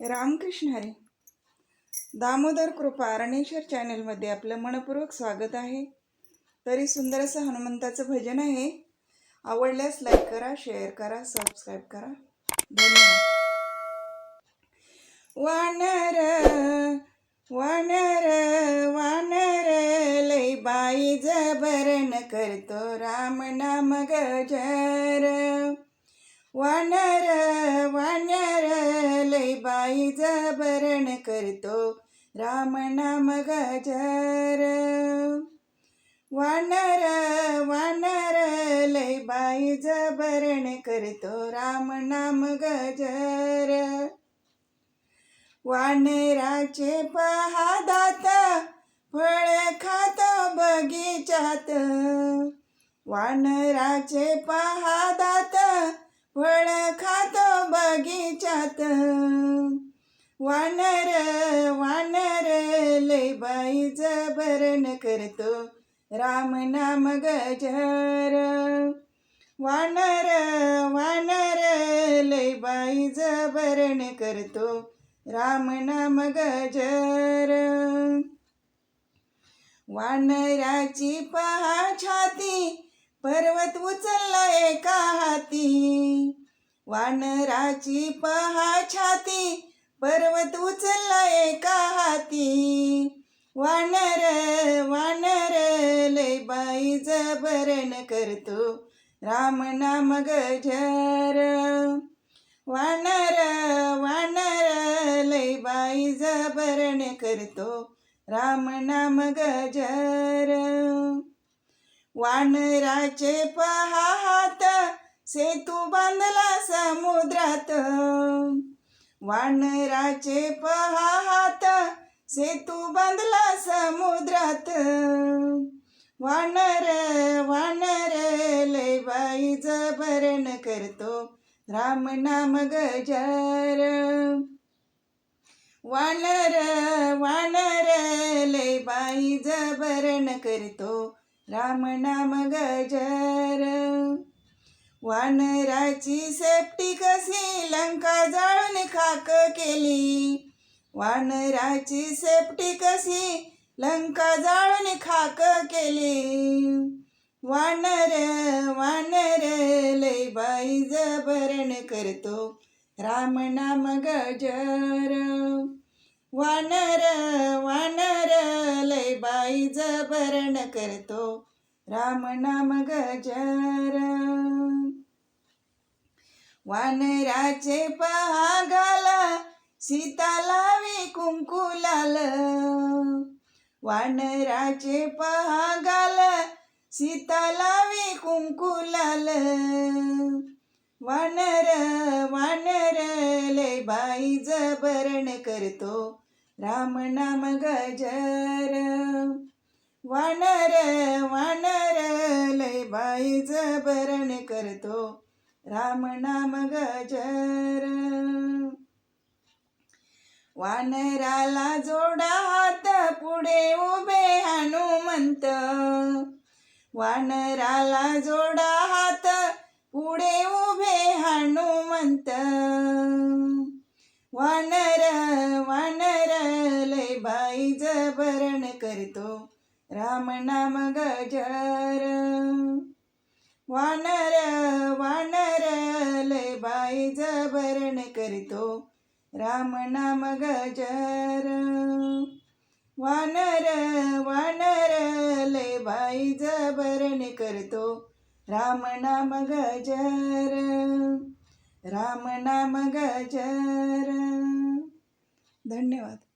रामकृष्ण हरी. दामोदर कृपा अरणेश्वर चॅनलमध्ये आपलं मनपूर्वक स्वागत आहे. तरी सुंदर असं हनुमंताचं भजन आहे. आवडल्यास लाईक करा शेअर करा सबस्क्राईब करा. धन्यवाद. वानर वानर वानर लई बाई जबरण करतो राम नाम गजर. वानर वानर लय बाई जबरण करतो. राम नाम गजर. वानर वानर लय बाई जबरण करतो. राम नाम गजर. वानराचे पहादात फळ खातो बगीचात. वानराचे पहादात बगीचात वानर वानर लय बाई जबरन करतो राम नाम गजर. वानर वानर लय बाई जबरन करतो राम नाम गजर. वानराची पहा छाती पर्वत उचलला एका हाती. वानराची पहा छाती पर्वत उचलला एका हाती. वानर वानर लय बाई जबरण करतो राम नाम गजर. वानर वानर लय बाई जबरण करतो राम नाम गजर. वानराचे पहा हात सेतू बांधला समुद्रात. वानराचे पहात सेतू बांधला समुद्रात. वानर वानर लय बाई जबरण करतो राम नाम गजर. वानर वानर लय बाई जबरण करतो राम नाम गजर. वानराची सेफ्टी कशी? लंका जाळून खाक केली. वानराची सेफ्टी कशी? लंका जाळून खाक केली. वानर वानर लय बाई जबरण करतो. राम नाम गजर. वानर वानर लय बाई जबरण करतो. राम नाम गजर। वानराचे पहा गाला सीता लावी कुंकू लाल वानराचे पहा गाल सीता लावी कुंकू लाल वानर वानर लय बाई जबरण करतो राम नाम गजर। वानर वानर लय बाई जबरण करतो. राम नाम गजर. वानराला जोडा हात पुढे उभे हनुमंत. वानराला जोडा हात पुढे उभे हनुमंत. वानर वानर लय बाई जबरण करतो. राम नाम गजर. वानर वानर लय बाई जबरण करतो. राम नाम गजर. वानर वानर लय बाई जबरण करतो. राम नाम गजर. राम नाम गजर. धन्यवाद.